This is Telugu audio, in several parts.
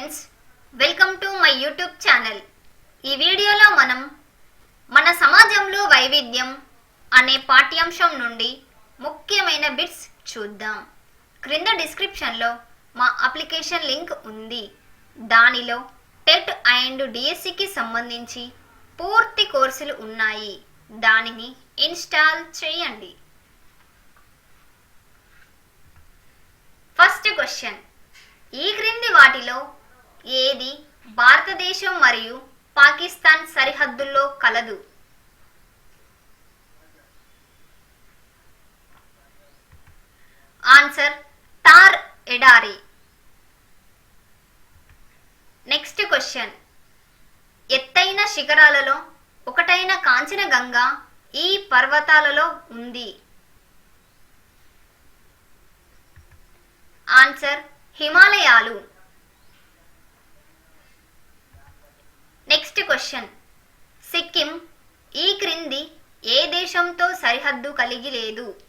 Friends welcome to my YouTube channel ఈ వీడియోలో మనం మన సమాజంలో వైవిధ్యం అనే పాఠ్యాంశం నుండి ముఖ్యమైన బిట్స్ చూద్దాం. క్రింద డిస్క్రిప్షన్లో మా అప్లికేషన్ లింక్ ఉంది. దానిలో టెట్ అండ్ డిఎస్సికి సంబంధించి పూర్తి కోర్సులు ఉన్నాయి. దానిని ఇన్స్టాల్ చేయండి. ఫస్ట్ క్వశ్చన్ ఈ క్రింది వాటిలో ఏది భారతదేశం మరియు పాకిస్తాన్ సరిహద్దుల్లో కలదు. ఆన్సర్ టార్ ఎడారి. Next question. ఎత్తైన శిఖరాలలో ఒకటైన కాంచనగంగా ఈ పర్వతాలలో ఉంది. ఆన్సర్ హిమాలయాలు నెక్స్ట్ క్వశ్చన్ సిక్కిం ఈ క్రింది ఏ దేశంతో సరిహద్దు కలిగి లేదు?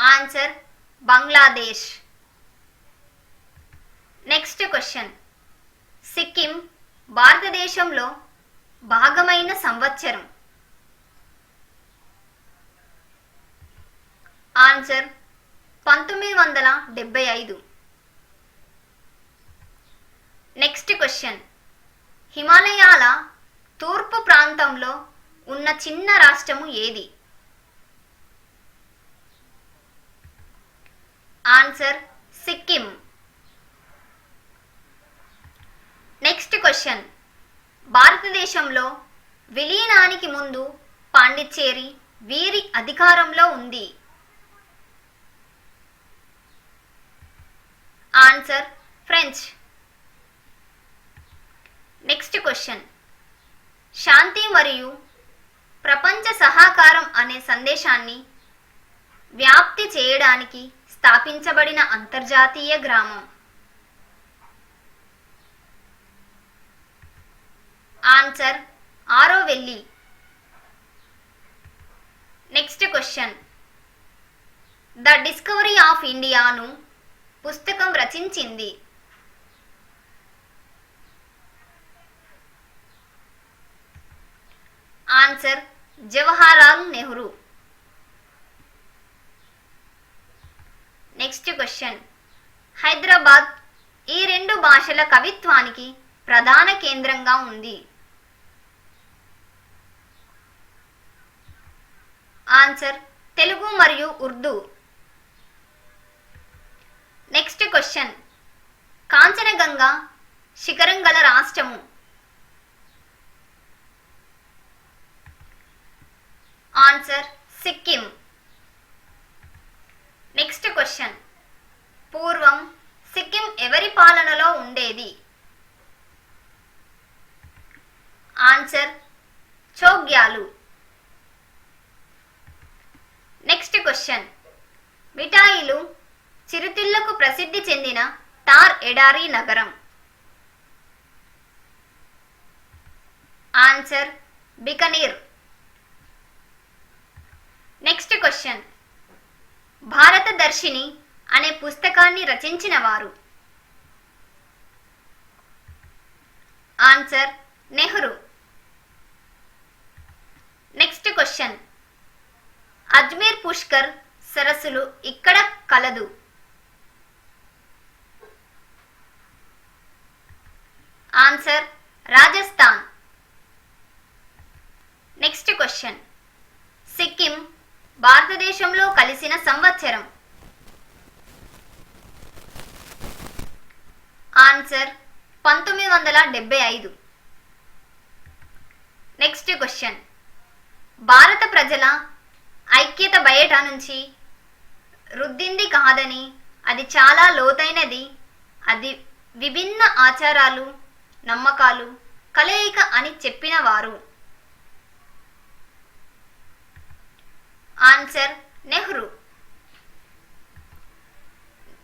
Answer Bangladesh. Next question. Sikkim భారతదేశంలో భాగమైన సంవత్సరం. ఆన్సర్ పంతొమ్మిది వందల డెబ్బై ఐదు. నెక్స్ట్ క్వశ్చన్ హిమాలయాల తూర్పు ప్రాంతంలో ఉన్న చిన్న రాష్ట్రము ఏది? ఆన్సర్ సిక్కిం నెక్స్ట్ క్వశ్చన్ భారతదేశంలో విలీనానికి ముందు పాండిచ్చేరి వీరి అధికారంలో ఉంది. ఆన్సర్ ఫ్రెంచ్ నెక్స్ట్ క్వశ్చన్ శాంతి మరియు ప్రపంచ సహకారం అనే సందేశాన్ని వ్యాప్తి చేయడానికి స్థాపించబడిన అంతర్జాతీయ గ్రామం. Answer Auroville next question the discovery of ఇండియాను పుస్తకం రచించింది. Answer Jawaharlal Nehru. Next question Hyderabad ఈ రెండు భాషల కవిత్వానికి ప్రధాన కేంద్రంగా ఉంది. ఆన్సర్ తెలుగు మరియు ఉర్దూ. నెక్స్ట్ క్వశ్చన్ కాంచనగంగా శిఖరం గల రాష్ట్రము. ఆన్సర్ సిక్కిం. Next question. పూర్వం సిక్కిం ఎవరి పాలనలో ఉండేది? ఆన్సర్ చోగ్యాలు. Next question. మిఠాయిలు చిరుతిళ్ళకు ప్రసిద్ధి చెందిన తార్ ఎడారి నగరం. Answer Bikaner. Next question Bharatadarshini అనే పుస్తకాన్ని రచించిన వారు. Answer Nehru next question Ajmer Pushkar సరస్సులు ఇక్కడ కలదు. ఆన్సర్ రాజస్థాన్ నెక్స్ట్ క్వశ్చన్ భారతదేశంలో కలిసిన సంవత్సరం. ఆన్సర్ పంతొమ్మిది వందల డెబ్బై ఐదు. Next question. భారత ప్రజల ఐక్యత బయట నుంచి రుద్దింది కాదని అది చాలా లోతైనది. అది విభిన్న ఆచారాలు నమ్మకాలు కలయిక అని చెప్పిన ఆన్సర్ నెహ్రూ.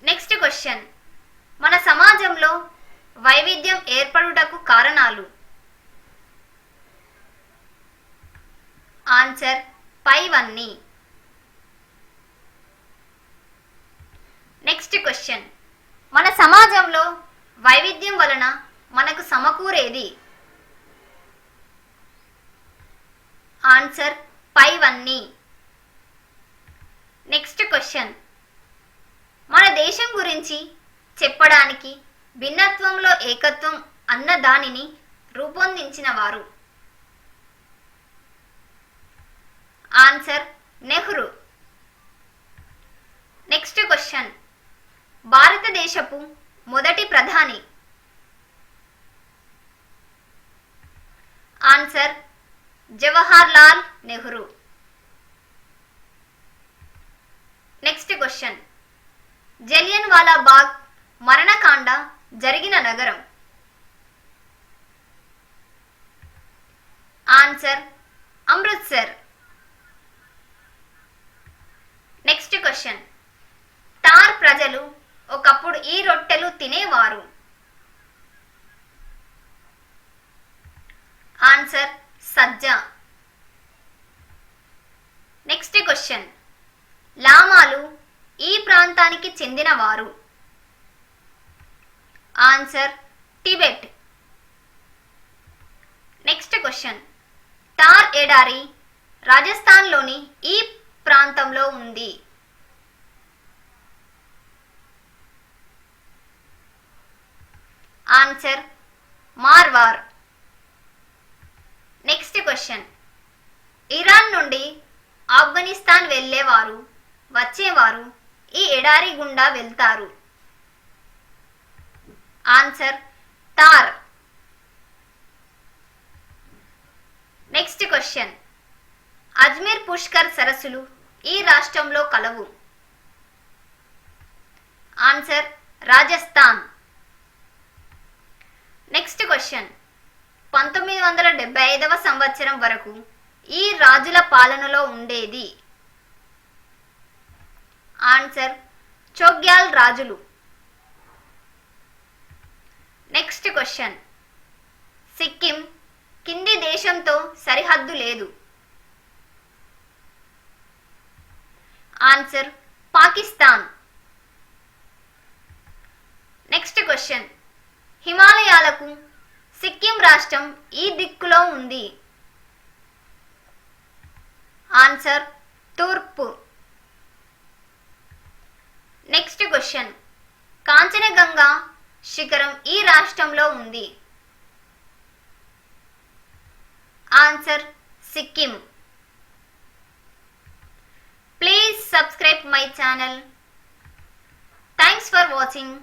Next question. మన సమాజంలో వైవిధ్యం ఏర్పడుటకు కారణాలు. ఆన్సర్ పైవన్నీ. Next question. మన సమాజంలో వైవిధ్యం వలన మనకు సమకూరేది. ఆన్సర్ పైవన్నీ. నెక్స్ట్ క్వశ్చన్ మన దేశం గురించి చెప్పడానికి భిన్నత్వంలో ఏకత్వం అన్న దానిని రూపొందించిన వారు ఆన్సర్ నెహ్రూ నెక్స్ట్ క్వశ్చన్ భారతదేశపు మొదటి ప్రధాని. Answer Jawahar Lal Nehru next question Jallianwala Bagh మరణకాండ జరిగిన నగరం. Answer Amritsar. Next question Thar ప్రజలు ఒకప్పుడు ఈ రొట్టెలు తినేవారు. ఆన్సర్ సజ్జ. నెక్స్ట్ క్వశ్చన్ లామాలు ఈ ప్రాంతానికి చెందినవారు. Answer Tibet. Next question. Thar ఎడారి రాజస్థాన్లోని ఈ ప్రాంతంలో ఉంది. Answer Marwar. Next question. Iran నుండి ఆఫ్ఘనిస్తాన్ వెళ్ళేవారు వచ్చేవారు. ఈ ఎడారి గుండా వెళ్తారు. Answer Thar. Next question. Ajmer Pushkar సరస్సులు ఈ రాష్ట్రంలో కలవు. ఆన్సర్ రాజస్థాన్. Next question. పంతొమ్మిది వందల డెబ్బై ఐదవ సంవత్సరం వరకు ఈ రాజుల పాలనలో ఉండేది. ఆన్సర్ చోగ్యాల్ రాజులు. Next question. సిక్కిం కింది దేశంతో సరిహద్దు లేదు. ఆన్సర్ పాకిస్తాన్. Next question. హిమాలయాలకు సిక్కిం రాష్ట్రం ఈ దిక్కులో ఉంది. ఆన్సర్ తూర్పు. నెక్స్ట్ క్వశ్చన్ కాంచనగంగా శిఖరం ఈ రాష్ట్రంలో ఉంది. Answer Sikkim please subscribe my channel thanks for watching